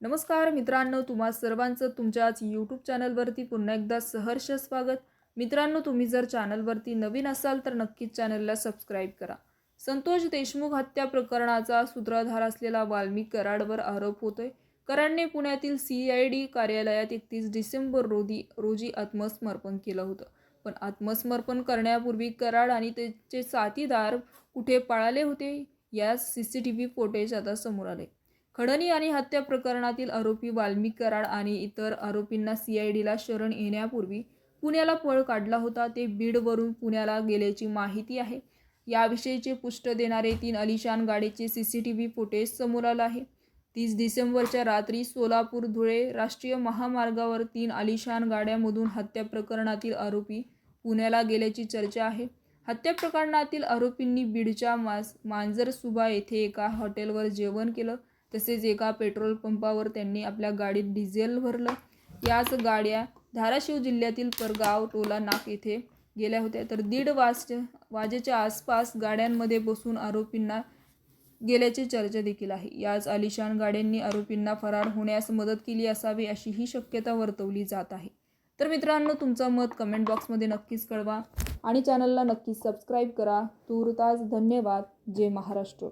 नमस्कार मित्रांनो तुम्हा सर्वांचं तुमच्याच यूट्यूब चॅनलवरती पुन्हा एकदा सहर्ष स्वागत. मित्रांनो तुम्ही जर चॅनलवरती नवीन असाल तर नक्कीच चॅनलला सबस्क्राईब करा. संतोष देशमुख हत्या प्रकरणाचा सूत्रधार असलेला वाल्मिक कराडवर आरोप होतोय. कराडने पुण्यातील सी आय डी कार्यालयात एकतीस डिसेंबर रोजी रोजी आत्मसमर्पण केलं होतं. पण आत्मसमर्पण करण्यापूर्वी कराड आणि त्याचे साथीदार कुठे पळाले होते? या C C T V footage आता समोर आले खडणी आणि हत्या प्रकरणातील आरोपी वाल्मिक कराड आणि इतर आरोपींना सीआयडीला शरण येण्यापूर्वी पुण्याला पळ काढला होता. ते बीडवरून पुण्याला गेल्याची माहिती आहे. याविषयीचे पुष्ट देणारे तीन अलिशान गाडीचे C C T V footage समोर आलं आहे. तीस डिसेंबरच्या रात्री सोलापूर धुळे राष्ट्रीय महामार्गावर तीन अलिशान गाड्यामधून हत्या प्रकरणातील आरोपी पुण्याला गेल्याची चर्चा आहे. हत्या प्रकरणातील आरोपींनी बीडच्या मास मांजरसुबा येथे एका हॉटेलवर जेवण केलं. तसेच एका पेट्रोल पंपावर त्यांनी आपल्या गाडीत डिझेल भरलं. याच गाड्या धाराशिव जिल्ह्यातील परगाव टोला नाक येथे गेल्या होत्या. तर दीड वाजच्या वाजेच्या आसपास गाड्यांमध्ये बसून आरोपींना गेल्याची चर्चा देखील आहे. याच आलिशान गाड्यांनी आरोपींना फरार होण्यास मदत केली असावी अशी ही शक्यता वर्तवली जात आहे. तर मित्रांनो तुमचं मत कमेंट बॉक्समध्ये नक्कीच कळवा आणि चॅनलला नक्कीच सबस्क्राईब करा. तूर्तास धन्यवाद. जय महाराष्ट्र.